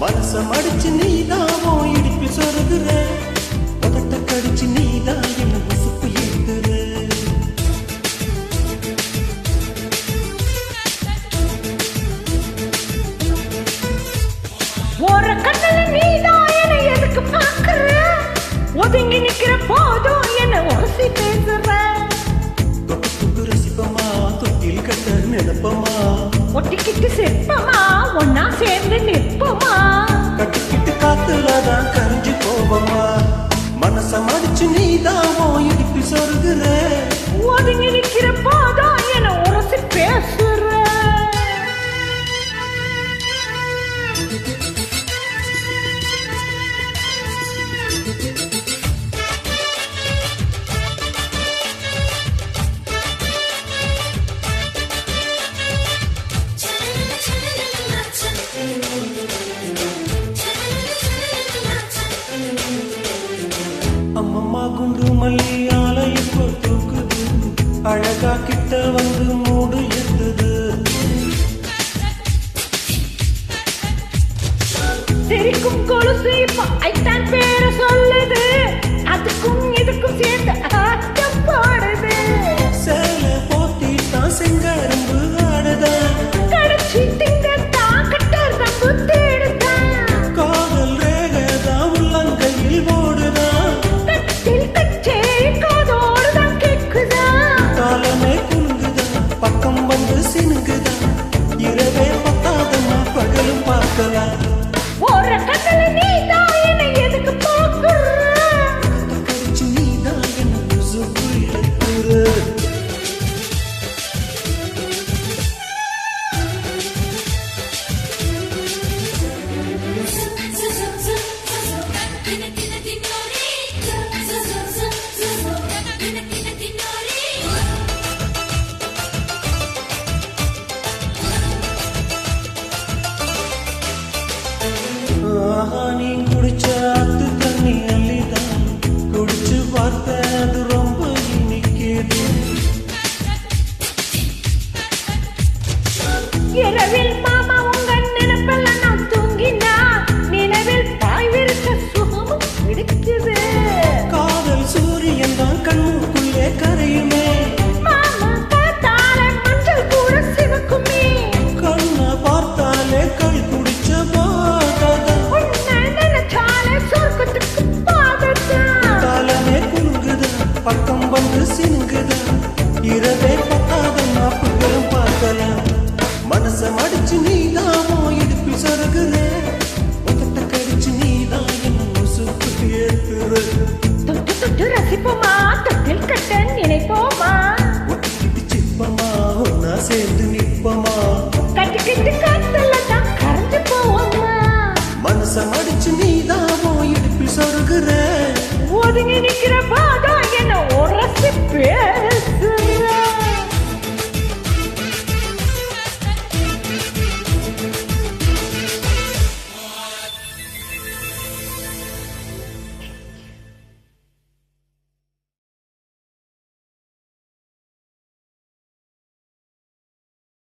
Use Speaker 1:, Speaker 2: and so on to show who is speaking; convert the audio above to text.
Speaker 1: மனச மடிச்சு நீதாவோ இடிப்பு சொருகிற? உதட்ட கடிச்சு நீதா என்ன உசுப்பு இருக்கிற
Speaker 2: ஒரு கண்ணல நீதான் என்ன எதுக்கு பாக்குற ஒதுங்கி நிக்கிற போதும் என்ன உரசி பேசுற?
Speaker 1: தொட்டில் கட்ட நினைப்பமா
Speaker 2: ஒட்டிக்கிட்டு செப்பமா ஒன்னா சேர்ந்து நிப்போமா
Speaker 1: கட்டிக்கிட்டு காத்துலதான் கரைஞ்சு போவோமா? மனச மடிச்சு நீதான் இடிப்பு சொருகுற.
Speaker 2: ஒதுங்கி நிக்கிறப்ப
Speaker 1: அம்மா குண்டு மல்லி ஆலை இப்போ தூக்குது. அழகா கிட்ட வந்து
Speaker 2: கடிச்சு
Speaker 1: நீ தாமோ இடுப்பு சொருகுற? உதட்ட கடிச்சு நீ தான்
Speaker 2: என்
Speaker 1: முசுக்கு ஏத்துற தொட்டு தொட்டு ரசிப்போமா?
Speaker 2: தொட்டில் கட்ட நினைப்போமா? ஒட்டிக்கிட்டு
Speaker 1: சிப்பமா? ஒன்னா சேர்ந்து நிப்போமா கட்டிக்கிட்டு காத்துல தான் கரைஞ்சு போவோமா? மனச மடிச்சு நீ தாமோ இடுப்பு சொருகுற?
Speaker 2: ஒதுங்கி நிக்கிறப்பா